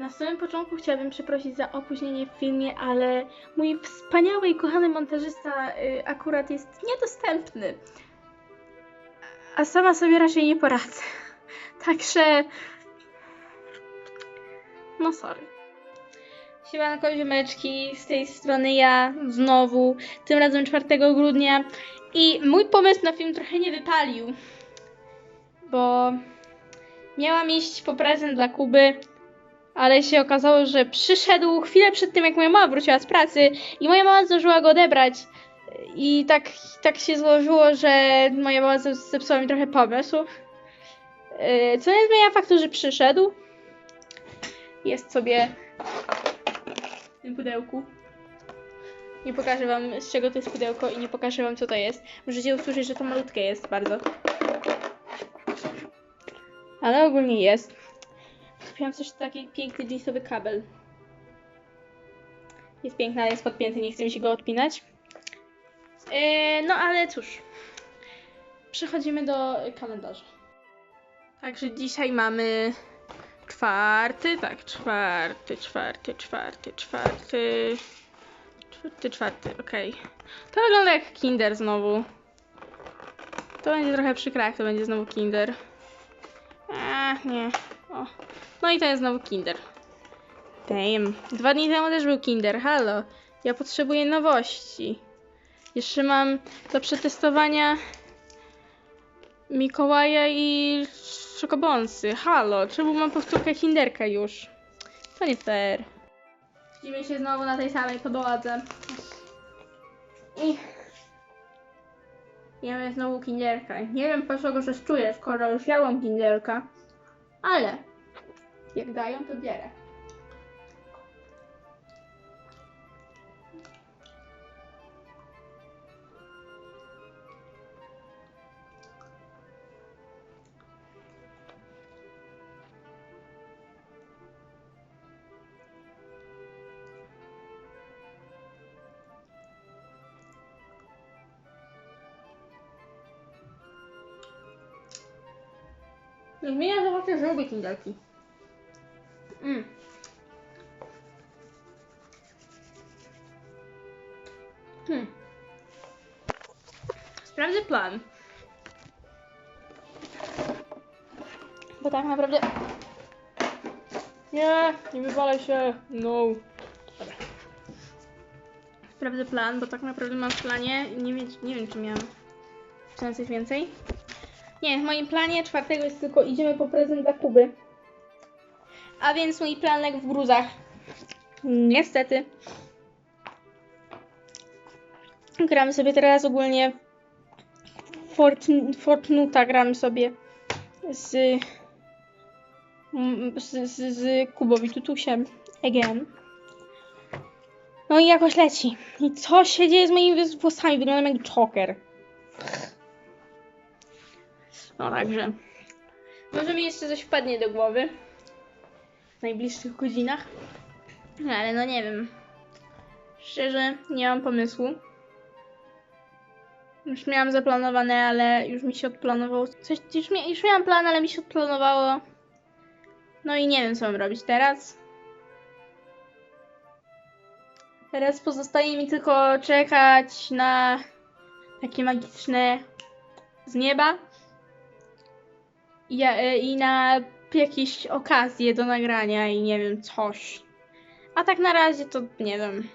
Na samym początku chciałabym przeprosić za opóźnienie w filmie, ale mój wspaniały i kochany montażysta y, akurat jest niedostępny. A sama sobie raczej nie poradzę. Także. No sorry. Siemanko ziomeczki, z tej strony ja znowu, tym razem 4 grudnia i mój pomysł na film trochę nie wypalił, bo miałam iść po prezent dla Kuby, ale się okazało, że przyszedł chwilę przed tym, jak moja mama wróciła z pracy i moja mama zdążyła go odebrać. I tak, tak się złożyło, że moja mama zep- zepsuła mi trochę pomysł. Yy, Co nie zmienia faktu, że przyszedł. Jest sobie w tym pudełku. Nie pokażę wam z czego to jest pudełko i nie pokażę wam co to jest. Możecie usłyszeć, że to malutkie jest bardzo. Ale ogólnie jest. Kupiłam też taki piękny jeansowy kabel. Jest piękny, ale jest podpięty, nie chcę mi się go odpinać. Yy, no ale cóż. Przechodzimy do kalendarza. Także dzisiaj mamy czwarty, tak, czwarty, czwarty, czwarty, czwarty, czwarty, czwarty, okej. To wygląda jak Kinder znowu. To będzie trochę przykre, jak to będzie znowu Kinder. A, nie. O. No i to jest znowu Kinder. Damn. Dwa dni temu też był Kinder, halo. Ja potrzebuję nowości. Jeszcze mam do przetestowania Mikołaja i Szokobonsy. Halo, czemu mam powtórkę Kinderka już? To nie fair. Widzimy się znowu na tej samej podłodze. I... Jemy znowu Kinderka. Nie wiem po co go czuję, skoro już jadłam Kinderka. Ale... Jak dają, to bierę. Zmienia chociaż, że lubię Kinderki. Mm. Hmm. Sprawdzę plan. Bo tak naprawdę... Nie, nie wywalaj się. No. Sprawdzę plan, bo tak naprawdę mam w planie... Nie, nie wiem, czy miałam... Czy coś więcej? Nie, w moim planie czwartego jest tylko idziemy po prezent dla Kuby. A więc mój planek w gruzach. Niestety. Gramy sobie teraz ogólnie Fortn- Fortnuta gramy sobie z, mm, z, z, z Kubowi Tutusiem. Again. No i jakoś leci. I co się dzieje z moimi włosami? Wyglądam jak Joker. No także. Może mi jeszcze coś wpadnie do głowy. W najbliższych godzinach. No, ale no nie wiem. Szczerze, nie mam pomysłu. Już miałam zaplanowane, ale już mi się odplanowało. Coś, już, już miałam plan, ale mi się odplanowało. No i nie wiem, co mam robić teraz. Teraz pozostaje mi tylko czekać na takie magiczne z nieba ja- e, i na jakieś okazje do nagrania i nie wiem, coś. A tak na razie to nie wiem.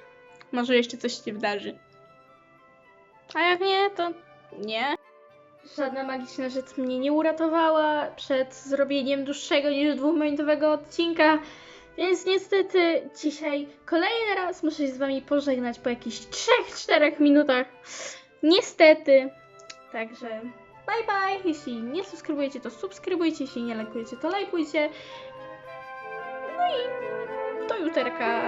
Może jeszcze coś się wydarzy. A jak nie, to nie. Żadna magiczna rzecz mnie nie uratowała przed zrobieniem dłuższego niż dwuminutowego odcinka. Więc niestety dzisiaj kolejny raz muszę się z wami pożegnać po jakichś 3-4 minutach. Niestety. Także bye bye. Jeśli nie subskrybujecie, to subskrybujcie. Jeśli nie lajkujecie, to lajkujcie. No i do juterka.